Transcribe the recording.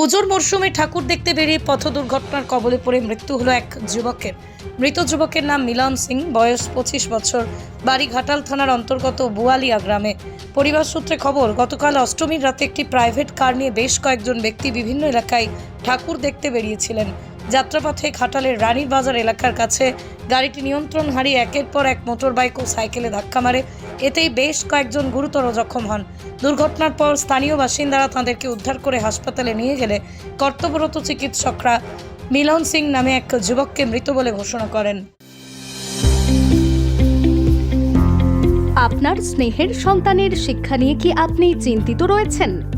পুজোর মরশুমে ঠাকুর দেখতে বেরিয়ে পথ দুর্ঘটনার কবলে পড়ে মৃত্যু হলো এক যুবকের। মৃত যুবকের নাম মিলন সিং, বয়স পঁচিশ বছর, বাড়ি ঘাটাল থানার অন্তর্গত বুয়ালিয়া গ্রামে। পরিবার সূত্রে খবর, গতকাল অষ্টমীর রাতে একটি প্রাইভেট কার নিয়ে বেশ কয়েকজন ব্যক্তি বিভিন্ন এলাকায় ঠাকুর দেখতে বেরিয়েছিলেন। যাত্রাপথে ঘাটালের রানীর বাজার এলাকার কাছে গাড়িটি নিয়ন্ত্রণ হারিয়ে একের পর এক মোটরবাইক ও সাইকেলে ধাক্কা মারে। এতেই বেশ কয়েকজন গুরুতর জখম হন। দুর্ঘটনার পর স্থানীয় বাসিন্দারা তাঁদেরকে উদ্ধার করে হাসপাতালে নিয়ে গেলে কর্তব্যরত চিকিৎসকরা মিলন সিং নামে এক যুবককে মৃত বলে ঘোষণা করেন। আপনার স্নেহের সন্তানের শিক্ষা নিয়ে কি আপনি চিন্তিত রয়েছেন?